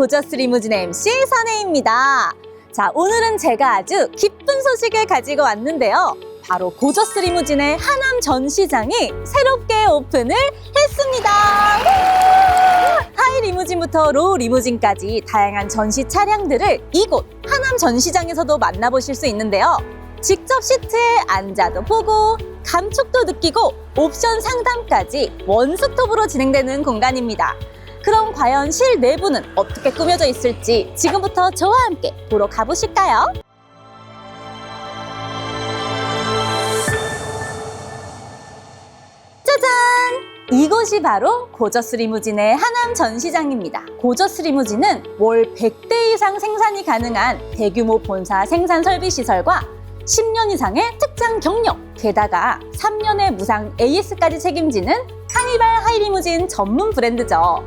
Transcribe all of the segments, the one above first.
고저스 리무진 MC 선혜입니다. 자, 오늘은 제가 아주 기쁜 소식을 가지고 왔는데요. 바로 고저스 리무진의 하남 전시장이 새롭게 오픈을 했습니다. 하이 리무진부터 로우 리무진까지 다양한 전시 차량들을 이곳 하남 전시장에서도 만나보실 수 있는데요. 직접 시트에 앉아도 보고 감촉도 느끼고 옵션 상담까지 원스톱으로 진행되는 공간입니다. 그럼 과연 실 내부는 어떻게 꾸며져 있을지 지금부터 저와 함께 보러 가보실까요? 짜잔! 이곳이 바로 고저스 리무진의 하남 전시장입니다. 고저스 리무진은 월 100대 이상 생산이 가능한 대규모 본사 생산 설비 시설과 10년 이상의 특장 경력, 게다가 3년의 무상 AS까지 책임지는 카니발 하이리무진 전문 브랜드죠.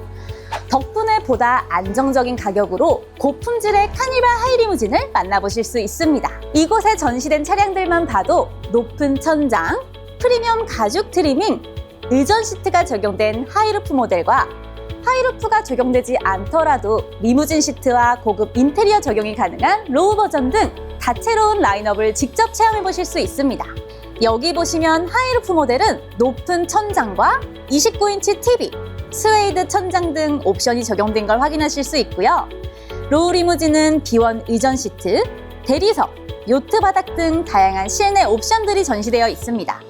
덕분에 보다 안정적인 가격으로 고품질의 카니발 하이리무진을 만나보실 수 있습니다. 이곳에 전시된 차량들만 봐도 높은 천장, 프리미엄 가죽 트리밍, 의전 시트가 적용된 하이루프 모델과 하이루프가 적용되지 않더라도 리무진 시트와 고급 인테리어 적용이 가능한 로우 버전 등 다채로운 라인업을 직접 체험해 보실 수 있습니다. 여기 보시면 하이루프 모델은 높은 천장과 29인치 TV, 스웨이드 천장 등 옵션이 적용된 걸 확인하실 수 있고요. 로우 리무진은 비원 의전 시트, 대리석, 요트 바닥 등 다양한 실내 옵션들이 전시되어 있습니다.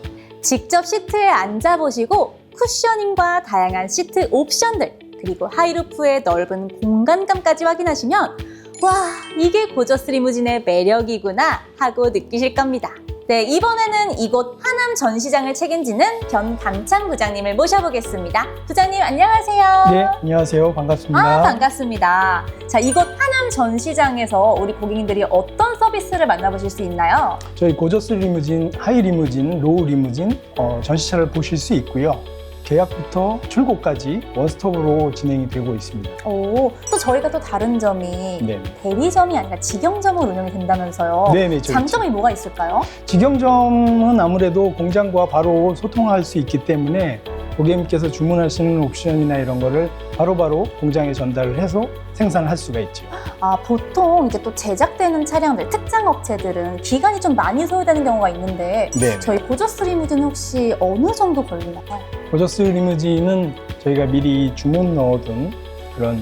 직접 시트에 앉아보시고 쿠셔닝과 다양한 시트 옵션들, 그리고 하이루프의 넓은 공간감까지 확인하시면 와, 이게 고저스 리무진의 매력이구나 하고 느끼실 겁니다. 네, 이번에는 이곳 하남 전시장을 책임지는 변강창 부장님을 모셔보겠습니다. 부장님, 안녕하세요. 네, 안녕하세요. 반갑습니다. 아, 반갑습니다. 자, 이곳 하남 전시장에서 우리 고객님들이 어떤 서비스를 만나보실 수 있나요? 저희 고저스 리무진, 하이 리무진, 로우 리무진 어, 전시차를 보실 수 있고요. 계약부터 출고까지 원스톱으로 진행이 되고 있습니다. 오, 또 저희가 또 다른 점이 네. 대리점이 아니라 직영점으로 운영이 된다면서요. 네네. 저희 장점이 뭐가 있을까요? 직영점은 아무래도 공장과 바로 소통할 수 있기 때문에 고객님께서 주문하시는 옵션이나 이런 거를 바로바로 공장에 전달을 해서 생산을 할 수가 있죠. 아, 보통 이제 또 제작되는 차량들, 특장 업체들은 기간이 좀 많이 소요되는 경우가 있는데 네. 저희 고저스 리무진은 혹시 어느 정도 걸리나요? 고저스 리무진은 저희가 미리 주문 넣어둔 그런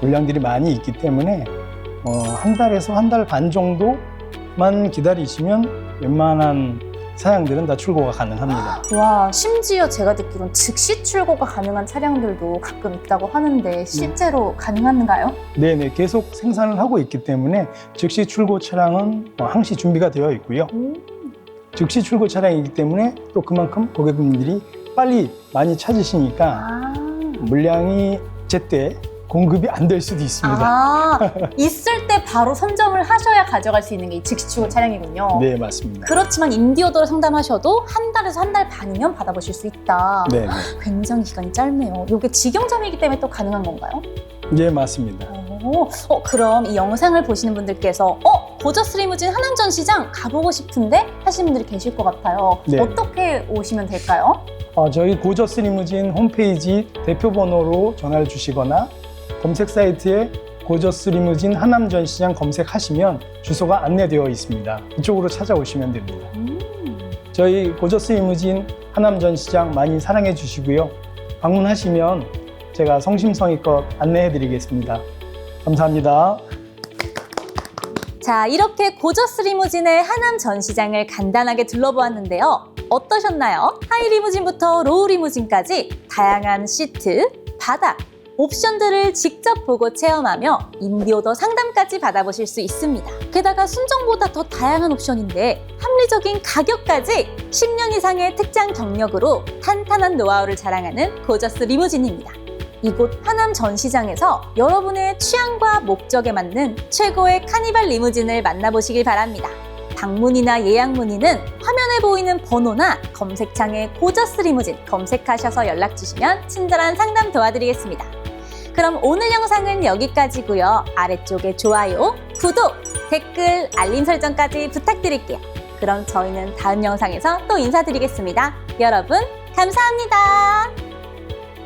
물량들이 많이 있기 때문에 어, 한 달에서 한 달 반 정도만 기다리시면 웬만한 사양들은 다 출고가 가능합니다. 와, 심지어 제가 듣기로는 즉시 출고가 가능한 차량들도 가끔 있다고 하는데 실제로 가능한가요? 네네, 계속 생산을 하고 있기 때문에 즉시 출고 차량은 어, 항시 준비가 되어 있고요. 오. 즉시 출고 차량이기 때문에 또 그만큼 고객님들이 빨리 많이 찾으시니까 아. 물량이 제때 공급이 안 될 수도 있습니다. 아, 있을 때 바로 선점을 하셔야 가져갈 수 있는 게이 즉시 출고 차량이군요. 네, 맞습니다. 그렇지만 인디오더를 상담하셔도 한 달에서 한 달 반이면 받아보실 수 있다. 네, 네. 굉장히 기간이 짧네요. 이게 직영점이기 때문에 또 가능한 건가요? 네, 맞습니다. 오, 어, 그럼 이 영상을 보시는 분들께서 어, 고저스 리무진 하남전 시장 가보고 싶은데 하시는 분들이 계실 것 같아요. 네. 어떻게 오시면 될까요? 어, 저희 고저스 리무진 홈페이지 대표 번호로 전화를 주시거나 검색 사이트에 고저스 리무진 하남 전시장 검색하시면 주소가 안내되어 있습니다. 이쪽으로 찾아오시면 됩니다. 음. 저희 고저스 리무진 하남 전시장 많이 사랑해 주시고요. 방문하시면 제가 성심성의껏 안내해 드리겠습니다. 감사합니다. 자, 이렇게 고저스 리무진의 하남 전시장을 간단하게 둘러보았는데요. 어떠셨나요? 하이 리무진부터 로우 리무진까지 다양한 시트, 바닥, 옵션들을 직접 보고 체험하며 인디오더 상담까지 받아보실 수 있습니다. 게다가 순정보다 더 다양한 옵션인데 합리적인 가격까지 10년 이상의 특장 경력으로 탄탄한 노하우를 자랑하는 고저스 리무진입니다. 이곳 하남 전시장에서 여러분의 취향과 목적에 맞는 최고의 카니발 리무진을 만나보시길 바랍니다. 방문이나 예약 문의는 화면에 보이는 번호나 검색창에 고저스 리무진 검색하셔서 연락 주시면 친절한 상담 도와드리겠습니다. 그럼 오늘 영상은 여기까지고요. 아래쪽에 좋아요, 구독, 댓글, 알림 설정까지 부탁드릴게요. 그럼 저희는 다음 영상에서 또 인사드리겠습니다. 여러분, 감사합니다.